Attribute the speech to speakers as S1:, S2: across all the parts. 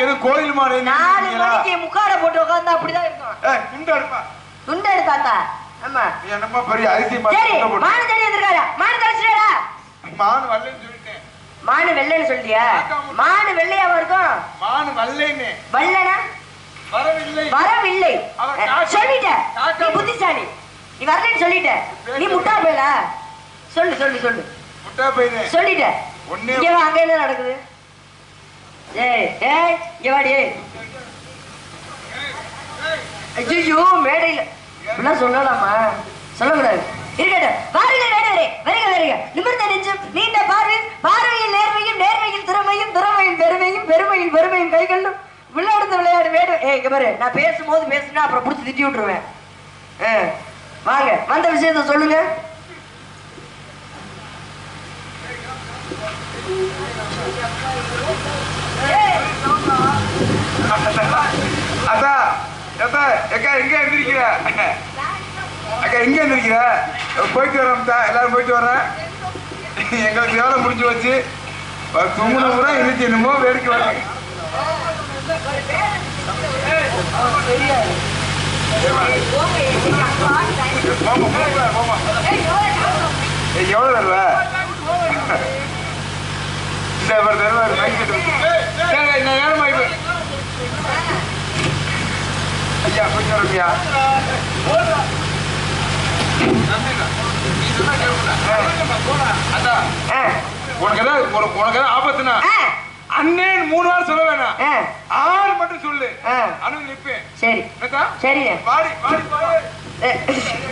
S1: எதுவும் கோயில் மாடு
S2: நாலு மணிக்கு முக்காட போட்டு உட்கார்ந்தா அப்படிதான் இருக்கும் துண்டு எடுத்தாத்தா ஆமா.
S1: நீ என்னமோ பெரிய அரிசி
S2: சரி மானு தேடி வந்திருக்காரா. மானு தலைச்சிடா
S1: மான் வரலன்னு சொல்லிட்டேன்.
S2: மானு வெள்ளைன்னு சொல்லிட்டியா? மானு வெள்ளையாவா இருக்கும்?
S1: மான் வரலைன்னு
S2: வல்லனா?
S1: வரவில்லை.
S2: வரவில்லை. சொல்லிட்ட நீ புத்திசாலி. நீ வரலன்னு சொல்லிட்ட நீ முட்டா போயல சொல்லு சொல்லு சொல்லு.
S1: முட்டா பையனு
S2: சொல்லிட்ட இங்க அங்க என்ன நடக்குது? ஏய் ஏய் இங்க வாடி. ஏய் ஐயோ மேடையில. இப்படிலாம் சொல்லலாமா சொல்லக்கூடாது. இருக்கட்டும் வாருங்கள் வேடவரே வருக வருக நிமிர்ந்த நெஞ்சம் நீண்ட பார்வை. பார்வையில் நேர்மையும் நேர்மையில் திறமையும் திறமையில் பெருமையும் பெருமையில் பெருமையும் கைகளும் விளையாடுத்த விளையாடு வேடு. ஏய் இங்க பாரு. நான் பேசும்போது பேசுனா அப்புறம் பிடிச்சி திட்டி விட்டுருவேன். ஆ, வாங்க. வந்த விஷயத்த சொல்லுங்க.
S1: அத்தா அக்கா எங்க எந்திரிக்கிற அக்கா எங்க எந்திரிக்கிற போயிட்டு வரோம் தா எல்லாரும் போயிட்டு வரேன் எங்களுக்கு வேலை முடிஞ்சு வச்சு தும்முன முறை இன்னைக்கு என்னமோ வேடிக்கை ஏய், எவ்வளவு தருவ இந்த தருவாரு இந்த நேரம் மைக் ஐயா கொஞ்சம் ரம்யா உனக்கு ஏதாவது உனக்கு ஏதாவது ஆபத்துனா?
S2: ஆ,
S1: அண்ணேன்னு மூணு வாரம் சொல்ல வேணாம்.
S2: ஆ,
S1: ஆறு மட்டும் சொல்லு. அனு நிப்பேன்.
S2: சரி? சரிங்க
S1: வாடி வாடி வாடி.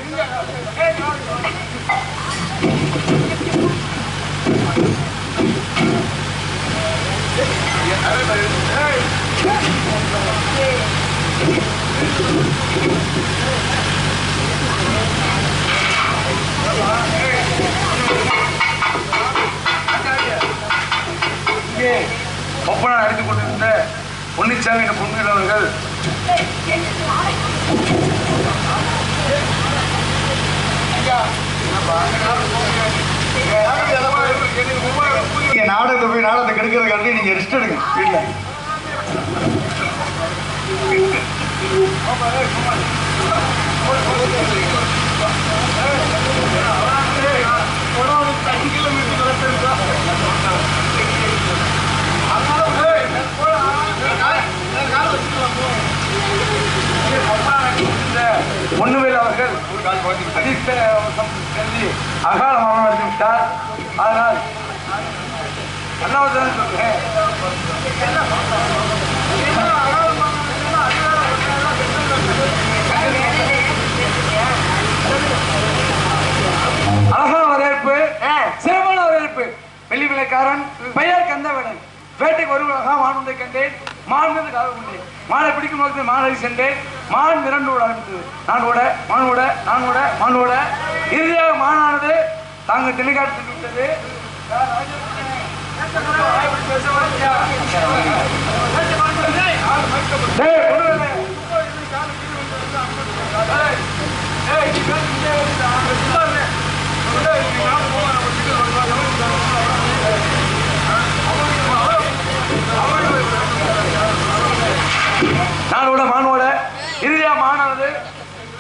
S2: ஏ,
S1: ஒப்பனை அடித்து கொண்டிருந்த பொன்னிச்சாமி என்ற பொன்னில் அவர்கள்
S3: நாடகத்தை போய் நாடகத்தை கெடுக்கிறதுக்காண்டி நீங்க ரெஸ்ட் எடுங்க வீட்டுல
S1: பொன்னுவேல் விட்டார் அதனால் அண்ணாவதான் சொல்றேன் அழகான வரவேற்பு. சிறப்பான வரவேற்பு. வெள்ளி
S4: நீலக்காரன் பெயர் கந்தவடன் வேட்டைக்கு வருவதாக மானுந்தை கண்டேன் காவல் கொண்டேன். மானை பிடிக்கும் நோக்கத்தில் மானை சென்றேன் மான் மிரண்டு ஓட ஆரம்பித்தது நான் ஓட மான் ஓட நான் ஓட மான் ஓட இறுதியாக மானானது தாங்கள் திணைக்காட்டு சென்று விட்டது டேய், கொண்டு வரல. டேய்,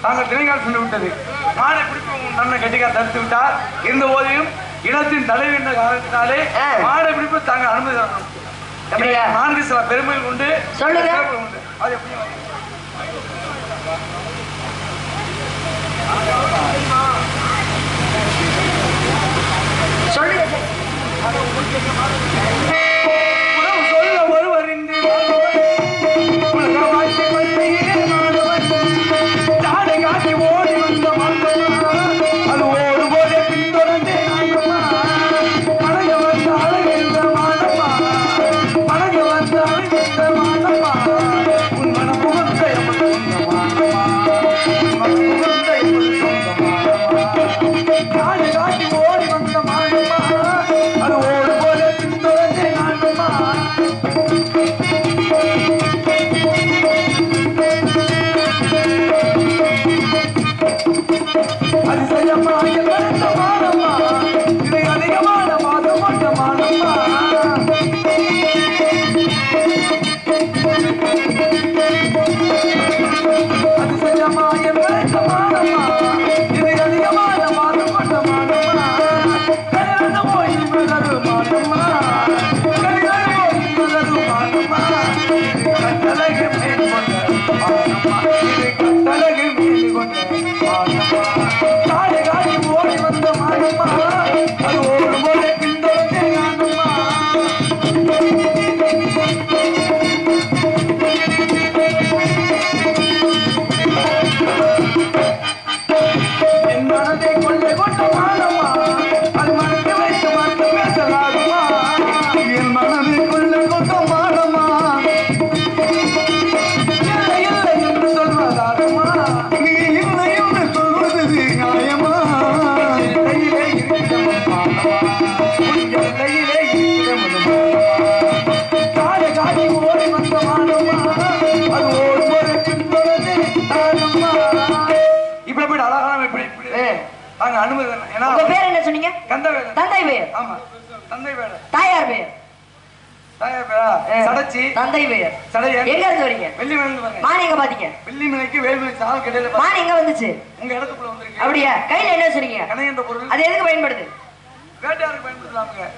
S4: தாங்கள் திணைக்கால் சென்று விட்டது. மானை பிடிப்பு நன்மை கட்டிக்கார் தடுத்து விட்டார். இருந்த போதிலும் இனத்தின் தலைவி என்ற காரணத்தினாலே. மானை பிடிப்பு தாங்கள் அனுமதி தரணும்? மானுக்கு சில பெருமைகள் உண்டு.
S2: சொல்லுங்க.
S4: அது எப்படி
S2: சொல்லுங்க. உங்க பேர் என்ன சொன்னீங்க? தந்தை பெயர்
S4: ஆமா. தந்தை வேலை.
S2: தாயார்
S4: பேரா
S2: தந்தை பெயர் எங்க இருந்து வரீங்க? மான் எங்க பாத்தீங்க?
S4: வெள்ளி மலைக்கு வேல்மலை சால் கடையில பாருங்க.
S2: மான் எங்க வந்துச்சு?
S4: உங்க இடத்துக்குள்ள வந்திருக்கு
S2: அப்படியா? கையில என்ன சொன்னீங்க?
S4: கணை என்ற பொருள்.
S2: அது எதுக்கு பயன்படுது?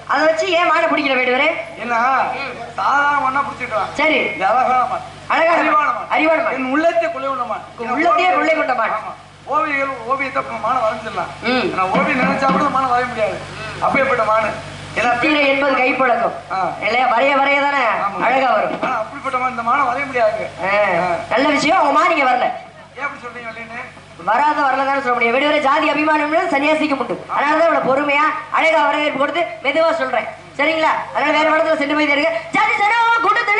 S2: அதை வச்சு ஏன் மானை பிடிக்கல வேடுவரே
S4: ஏன்னா சாதாரண மண்ணா பிடிச்சிட்டான்
S2: சரி.
S4: அழகான. அறிவான
S2: அறிவான
S4: உள்ளத்தை கொள்ளை மண்
S2: உன் உள்ளத்தையே கொள்ளை கொண்ட மண்.
S4: ஓவியர்கள் ஓவியத்தை இப்ப மான வரைஞ்சிடலாம். நான் ஓவியம் நினைச்சா கூட மான வரைய முடியாது. அப்பேற்பட்ட மானு.
S2: சித்திரை என்பது கைப்பழக்கம். இல்லையா? வரைய வரைய தானே. அழகா வரும்.
S4: அப்படிப்பட்ட இந்த மானை வரைய முடியாது
S2: நல்ல விஷயம் உங்க மானிங்க வரல.
S4: ஏன் அப்படி சொல்றீங்க
S2: வராத வரலதானே சொல்ல முடியும். விடுவரை ஜாதி அபிமானம் சன்னியாசிக்கு உண்டு. அதனாலதான் இவ்வளவு பொறுமையா அழகா வரவேற்பு கொடுத்து மெதுவா சொல்றேன். சரிங்களா? அதனால வேற இடத்துல சென்று போய் இருக்கு ஜாதி கூட்டத்திலே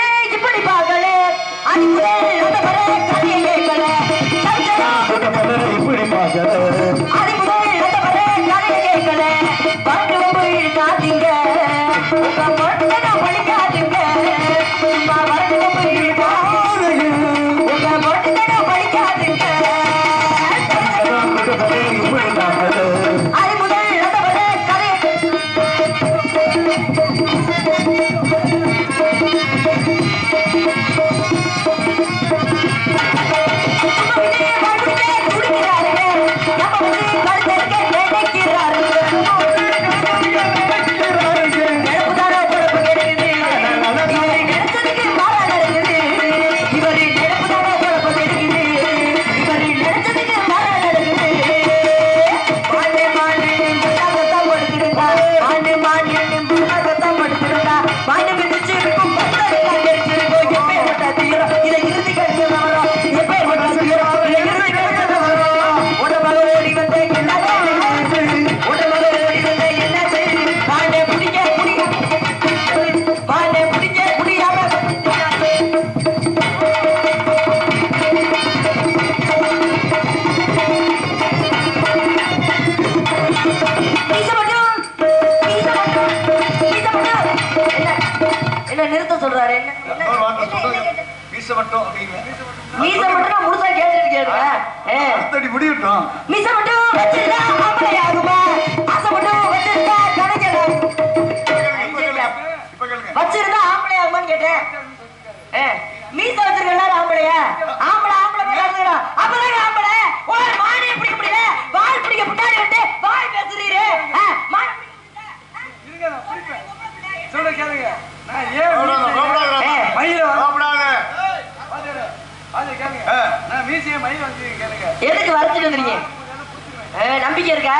S3: மீச
S2: வச்சிருக்க ஆம்பளையா? ஆம்பளை ஆம்பளை இருந்துடா அப்பதான் ஆம்பளை? ஒரு மானே பிடிக்க முடியல. வால் பிடிக்க முன்னாடி விட்டு வாய் பேசுறீரு.
S4: சொல்ல கேளுங்க. நான் ஏன். மயில. பாத்து கேளுங்க. நான் மீசையை மயில் வந்து கேளுங்க.
S2: எதுக்கு வரைச்சிட்டு வந்துருக்கீங்க நம்பிக்கை இருக்கா.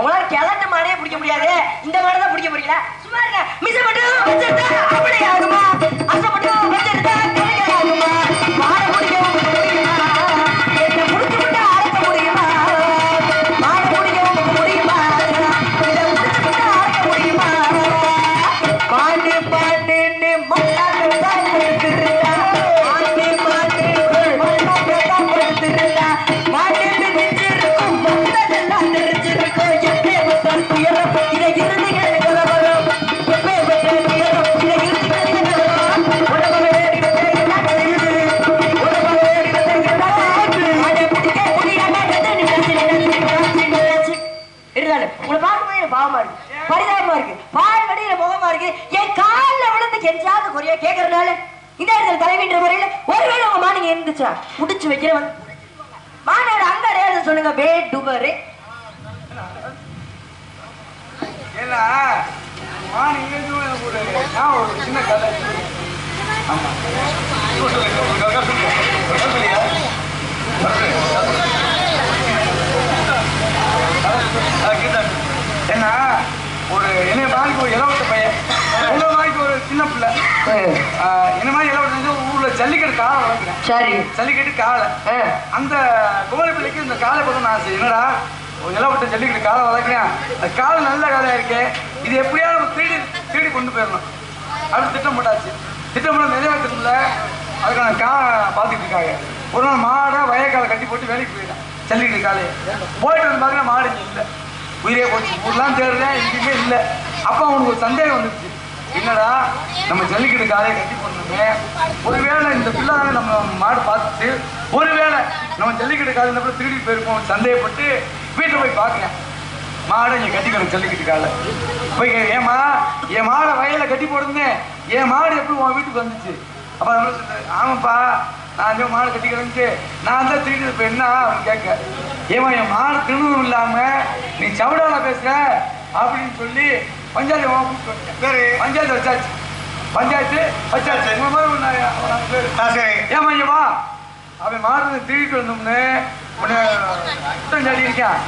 S2: உங்களால கிழட்டு மானே பிடிக்க முடியாது. இந்த மாதிரி தான் பிடிக்க முடியல சும்மா இருங்க. மிச மட்டும் வச்சிருந்தா அப்படி ஆகுமா? அசை மட்டும் என் காலில் விழுந்து கெஞ்சாத குறையா கேட்கறதுனால இந்த இடத்துல தலைவின்ற முறையில் ஒருவேளை உங்க மானிங்க இருந்துச்சா முடிச்சு வைக்கிறவன். மாநாடு அங்க அடையாளம் சொல்லுங்க பே டுபரு
S4: ஏன்னா சின்ன கதை. ஆமா.
S3: ஒரு கதை சொல்லுங்க. ஒரு கதை சொல்லியா? ஆ, கீதா.
S4: ஏன்னா ஒரு என்னை மாதிரி ஒரு இளவட்ட பையன் உங்களை மாதிரி ஆஹ், என்ன மாதிரி இளவட்ட ஊர்ல ஜல்லிக்கட்டு காலை வளர்க்குறேன்.
S2: சரி.
S4: ஜல்லிக்கட்டு காலை. அந்த குமரி பிள்ளைக்கு இந்த காலை பக்கம் ஆசை. என்னடா? இளவட்ட ஜல்லிக்கட்டு காலை வளர்க்குறேன். அது காலை நல்ல காலையா இருக்கு. இது எப்படியா நம்ம திருடி திருடி கொண்டு போயிடணும். அப்படி திட்டம் போட்டாச்சு. திட்டம் போட நிறைவேற்றல அதுக்கான கா பார்த்துட்டு இருக்காங்க. ஒரு நாள் மாடை வயக்காலை கட்டி போட்டு வேலைக்கு போயிட்டேன். ஜல்லிக்கட்டு காலையை. போயிட்டு வந்து பார்த்தீங்கன்னா மாடு இல்லை. உயிரே போச்சு. ஊர்லாம் தேடுறேன் எங்கேயுமே இல்லை. அப்போ அவனுக்கு ஒரு சந்தேகம் வந்துருச்சு. என்னடா நம்ம ஜல்லிக்கட்டு காலையை கட்டி போடணுமே ஒருவேளை இந்த பிள்ளை நம்ம மாடு பார்த்துட்டு ஒருவேளை நம்ம ஜல்லிக்கட்டு காலை இந்த பிள்ளை திருடி போயிருப்போம் சந்தேகப்பட்டு வீட்டில் போய் பார்க்குறேன் மாடை இங்கே கட்டிக்கணும் ஜல்லிக்கட்டு காலை போய் ஏமா ஏம்மா என் மாடை வயலில் கட்டி போடுதுனே என் மாடு எப்படி உன் வீட்டுக்கு வந்துச்சு? அப்போ நம்ம ஆமாப்பா நான் அந்த மாடு கட்டிக்கிறேன்ட்டு நான் தான் திருடி இப்போ என்ன அவன் கேட்க. ஏமா என் மாடு திரும்பவும் இல்லாமல் நீ சவடால பேசுற அப்படின்னு சொல்லி பஞ்சாயத்து.
S3: சரி.
S4: பஞ்சாயத்து வச்சாச்சு பஞ்சாயத்து வச்சாச்சு உங்க மாதிரி பேரு.
S3: சரி.
S4: இங்க வா. அவன் மாடு திருடிட்டு வந்தோம்னு உன்னை குற்றம் சாட்டி இருக்கான்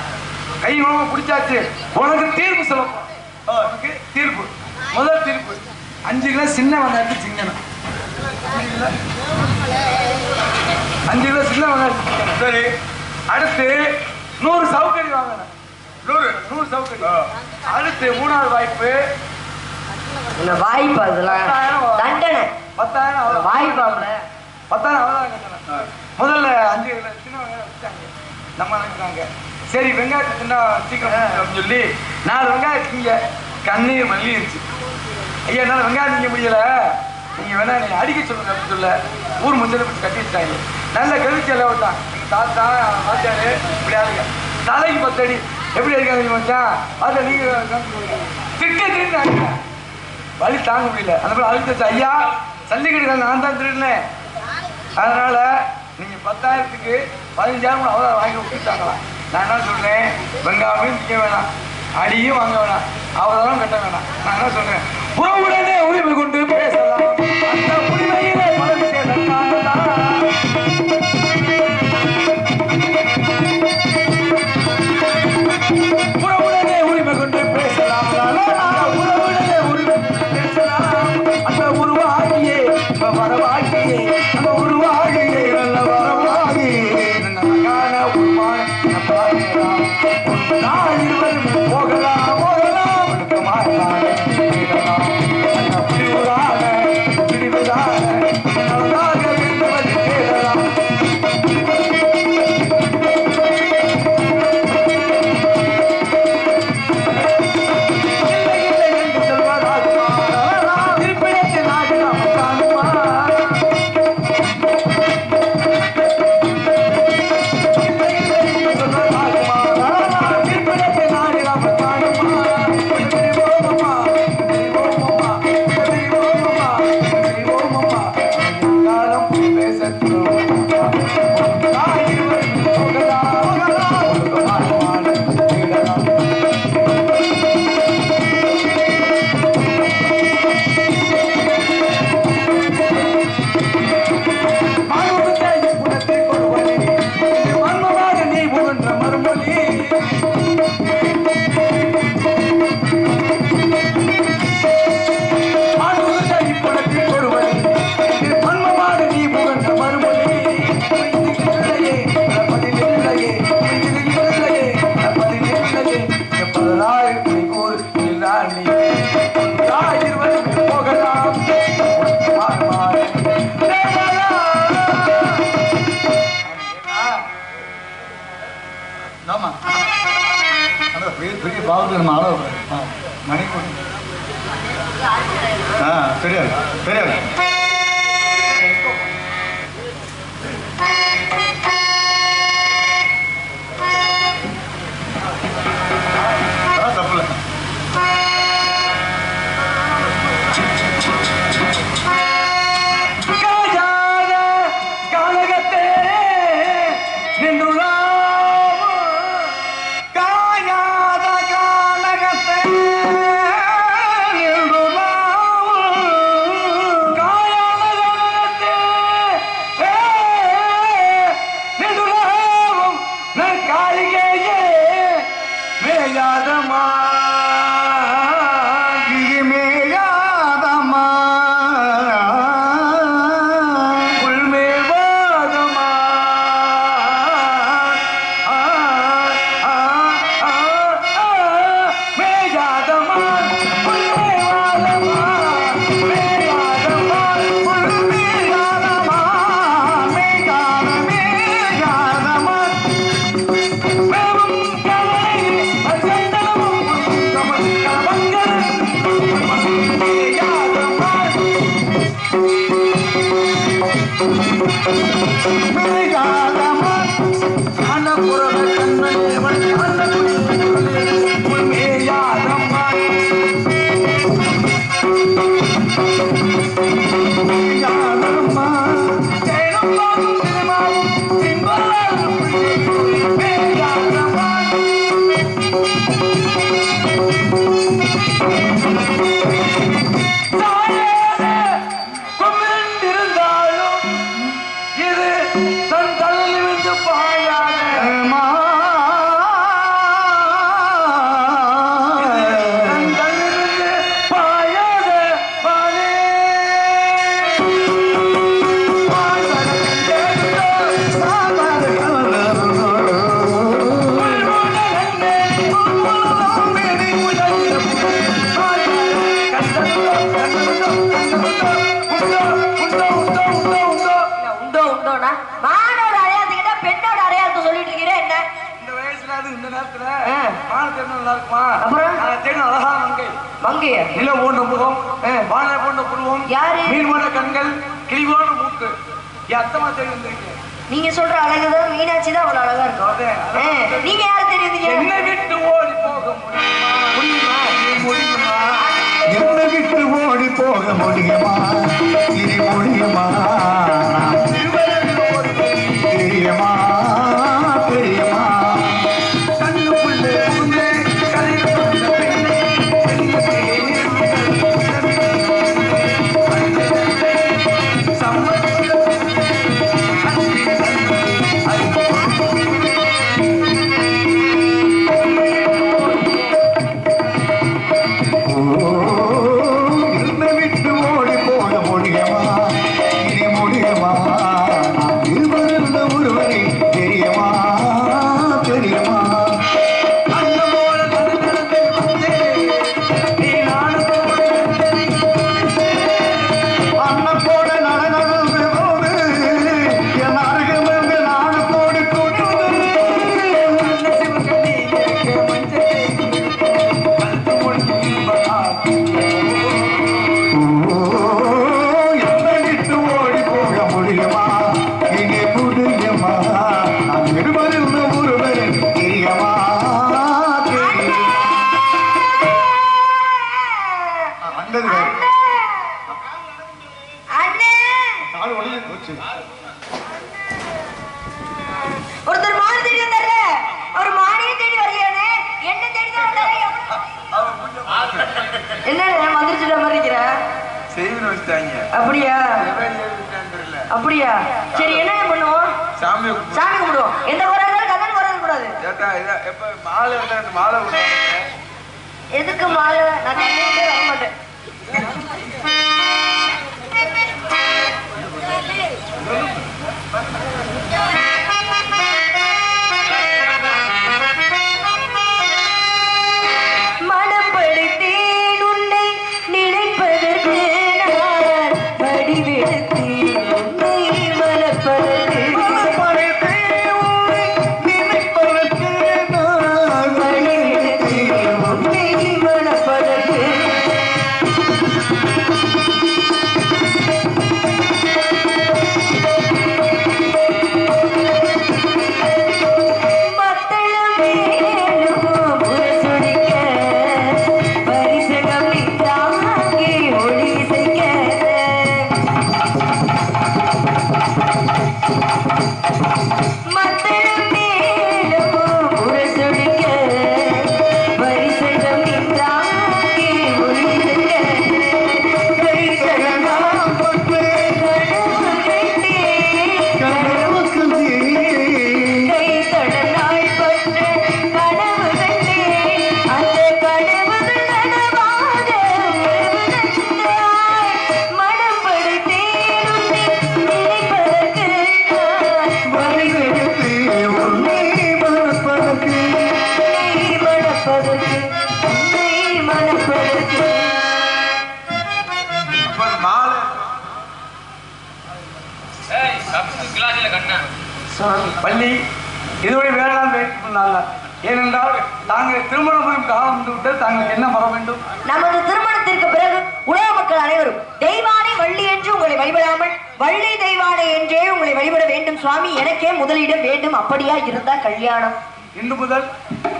S4: கை வாங்க பிடிச்சாச்சு. உனக்கு தீர்ப்பு சொல்லப்போம் உனக்கு தீர்ப்பு. முதல் தீர்ப்பு. அஞ்சு கிலோ சின்ன வெங்காயத்து சிங்கணும் அஞ்சு கிலோ சின்ன வெங்காயத்து
S3: சரி.
S4: அடுத்து நூறு சவுக்கடி வாங்கணும்.
S3: நூறு
S4: நூறு சவுக்கடி.
S3: ஆ.
S4: அடுத்து மூணாவது வாய்ப்பு.
S2: இந்த வாய்ப்பு அதெல்லாம் தண்டனை.
S4: பத்தாயிரம் அவ்வளோ
S2: வாய்ப்பாம்ல
S4: பத்தாயிரம் அவ்வளோதான். முதல்ல அஞ்சு நம்ம நினைக்கிறாங்க சரி வெங்காயத்தை சின்ன சீக்கிரம் அப்படின்னு சொல்லி நாலு வெங்காயம் திங்க கண்ணீர் மல்லிருச்சு ஐயா என்னால் வெங்காயம் திங்க முடியல. நீங்க வேணா நீ அடிக்க சொல்லுங்க அப்படின்னு சொல்ல. ஊர் முச்சலை பிடிச்சி கட்டி வச்சிட்டாங்க. நல்ல கவிச்சு எல்லாம் விட்டான் தாத்தா வாத்தியாரு இப்படி ஆளுங்க தலைக்கு பத்து அடி. எப்படி இருக்காங்க வந்தா அதை நீங்க திட்டு திருந்தாங்க வலி தாங்க முடியல. அந்த மாதிரி அழுத்தச்சு ஐயா சல்லிக்கட்டு நான் தான் திருடினேன். அதனால நீங்க பத்தாயிரத்துக்கு பதினஞ்சாயிரம் கூட அவ்வளோ வாங்கி விட்டுட்டாங்களாம் நான் என்ன சொல்றேன்? வெங்காயமும் திங்க வேணாம். அடியும் வாங்க வேணாம். அவ்வளோதான் கட்ட வேணாம். நான் என்ன சொல்றேன்? உறவுடனே உரிமை கொண்டு நம்ம வரவாகியே மாவட்டத்தில் நம்ம
S3: அளவு மணி ஆ
S4: தெரியாது தெரியாது. எத்தமா தெரிவிந்திருக்கீங்க
S2: நீங்க சொல்ற அழகுதான் மீனாட்சி தான் அவ்வளவு அழகா இருக்கும். நீங்க யாரு தெரியுதுங்க?
S4: என்ன விட்டு ஓடி போக முடியுமா? முடியுமா?
S3: என்ன விட்டு ஓடி போக முடியுமா? இது முடியுமா?
S2: அப்படியா? சரி என்ன பண்ணுவோம்
S4: சாமி
S2: சாமி கும்பிடுவோம் எந்த குறைகள் கதன் குறைகள் கூடாது
S4: மாலை மாலை
S2: எதுக்கு மாலை? நான் வர மாட்டேன்.
S5: Thank you. கண்ணா
S2: சுவாமி
S1: பள்ளி. இதுவரை வேளாண் வைத்துக்கொண்டாங்க ஏனென்றால் தாங்கள் திருமணம் காலம் வந்து விட்டு தாங்களுக்கு என்ன வர வேண்டும்?
S2: நமது திருமணத்திற்கு பிறகு உலக மக்கள் அனைவரும் தெய்வானை வள்ளி என்று உங்களை வழிபடாமல் வள்ளி தெய்வானை என்றே உங்களை வழிபட வேண்டும் சுவாமி. எனக்கே முதலிடம் வேண்டும். அப்படியா இருந்தா கல்யாணம்.
S1: இன்று முதல்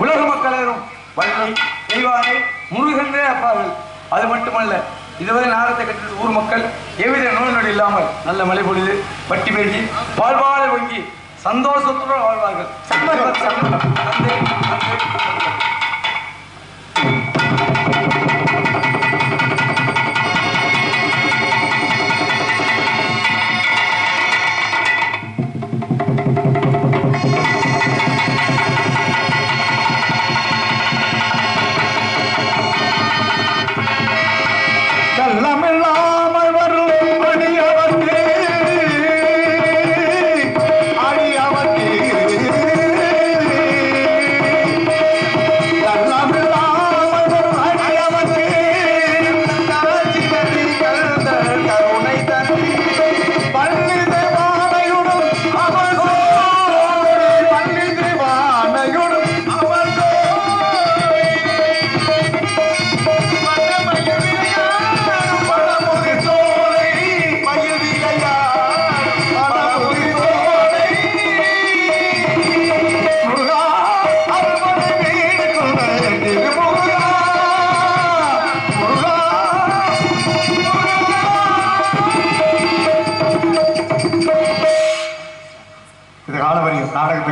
S1: உலக மக்களும் வள்ளி தெய்வானை முருகன்றே அப்பார்கள். அது மட்டுமல்ல இதுவரை நாடத்தை கற்று ஊர் மக்கள் எவ்வித நோய் நொடி இல்லாமல் நல்ல மழை பொழுது பட்டி பெருகி பால்வாழ வங்கி சந்தோஷத்துடன் வாழ்வார்கள்.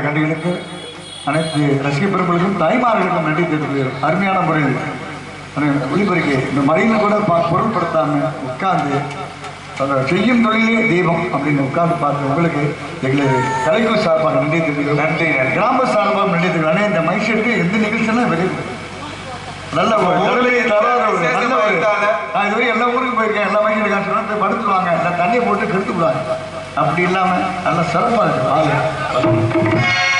S3: கண்டுகளுக்கு அனைத்து ரசிக பெருமளுக்கும் தாய்மார்களுக்கும் நன்றி தெரிவிக்கிறேன் அருமையான முறையில் ஒளிபரிக்கை இந்த மழையில் கூட பா பொருட்படுத்தாம உட்கார்ந்து செய்யும் தொழிலே தெய்வம் அப்படின்னு உட்கார்ந்து பார்த்து உங்களுக்கு எங்களுக்கு கலைக்குழு சார்பாக நன்றி தெரிவிக்கிறோம்
S4: நன்றி.
S3: கிராம சார்பாக நன்றி தெரிவிக்கிறோம் ஆனால் இந்த மைசெட்டு எந்த நிகழ்ச்சியெல்லாம் வெளியே நல்ல ஒரு நான் இதுவரை எல்லா ஊருக்கும் போயிருக்கேன் எல்லா படுத்துருவாங்க. இல்லை தண்ணியை போட்டு கெடுத்து விடுவாங்க அப்படி இல்லாம நல்ல சிறப்பாக இருக்கு ஆளு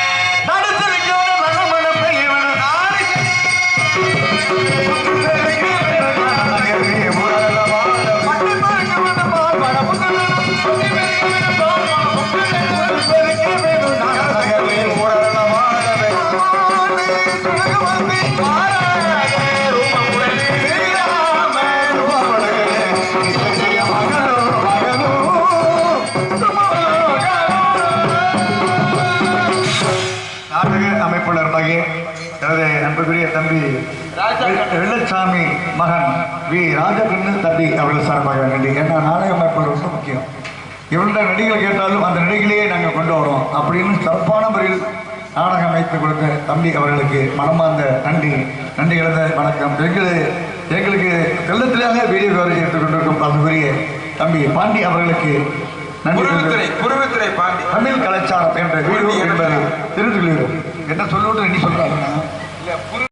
S3: அன்புக்குரிய தம்பி வெள்ளச்சாமி மகன் வி. ராஜகண்ணு தம்பி அவர்கள் சார்பாக நன்றி. ஏன்னா நாடக அமைப்பாளர் ரொம்ப முக்கியம். எவ்வளோ நடிகள் கேட்டாலும் அந்த நடிகளையே நாங்கள் கொண்டு வரோம் அப்படின்னு சிறப்பான முறையில் நாடகம் அமைத்து கொடுத்த தம்பி அவர்களுக்கு மனமார்ந்த நன்றி. நன்றி கலந்த வணக்கம். எங்கள் எங்களுக்கு வெள்ளத்திலாக வீடியோ கவரேஜ் எடுத்துக் கொண்டிருக்கும் அன்புக்குரிய தம்பி பாண்டி அவர்களுக்கு நன்றி தமிழ் கலாச்சாரம் என்ற வீடு என்பது திருத்துள்ளீர் என்ன சொல்லுவது நீ சொல்றாங்க
S4: இல்ல குரு